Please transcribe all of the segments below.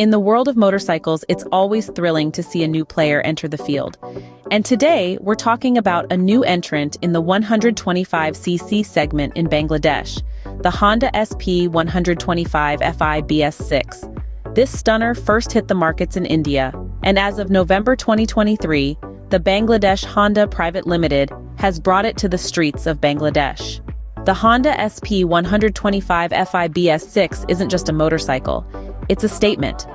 In the world of motorcycles, it's always thrilling to see a new player enter the field. And today, we're talking about a new entrant in the 125cc segment in Bangladesh, the Honda SP 125 Fi BS6. This stunner first hit the markets in India, and as of November 2023, the Bangladesh Honda Private Limited has brought it to the streets of Bangladesh. The Honda SP 125 Fi BS6 isn't just a motorcycle, it's a statement.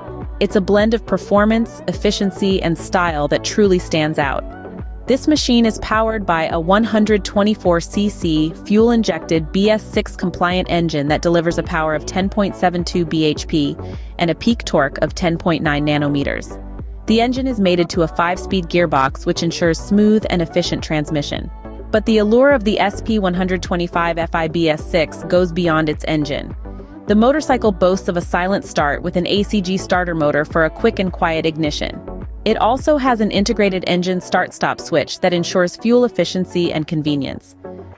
It's a blend of performance, efficiency, and style that truly stands out. This machine is powered by a 124cc fuel-injected BS6 compliant engine that delivers a power of 10.72 bhp and a peak torque of 10.9 nanometers. The engine is mated to a 5-speed gearbox which ensures smooth and efficient transmission. But the allure of the SP125 FIBS6 goes beyond its engine. The motorcycle boasts of a silent start with an ACG starter motor for a quick and quiet ignition. It also has an integrated engine start-stop switch that ensures fuel efficiency and convenience.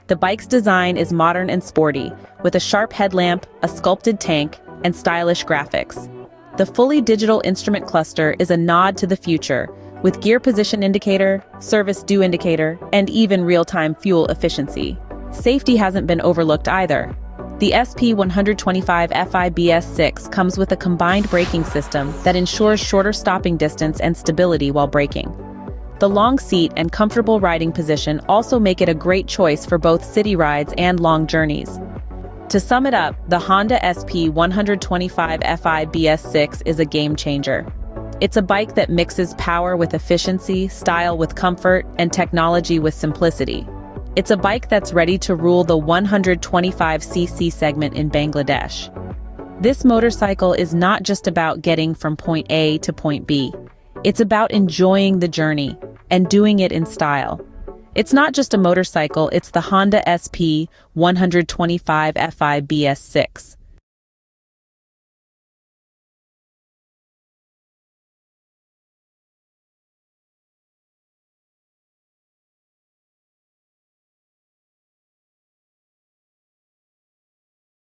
The bike's design is modern and sporty, with a sharp headlamp, a sculpted tank, and stylish graphics. The fully digital instrument cluster is a nod to the future, with gear position indicator, service due indicator, and even real-time fuel efficiency. Safety hasn't been overlooked either. The SP125 FIBS6 comes with a combined braking system that ensures shorter stopping distance and stability while braking. The long seat and comfortable riding position also make it a great choice for both city rides and long journeys. To sum it up, the Honda SP125 FIBS6 is a game changer. It's a bike that mixes power with efficiency, style with comfort, and technology with simplicity. It's a bike that's ready to rule the 125cc segment in Bangladesh. This motorcycle is not just about getting from point A to point B. It's about enjoying the journey and doing it in style. It's not just a motorcycle, it's the Honda SP 125 Fi BS6.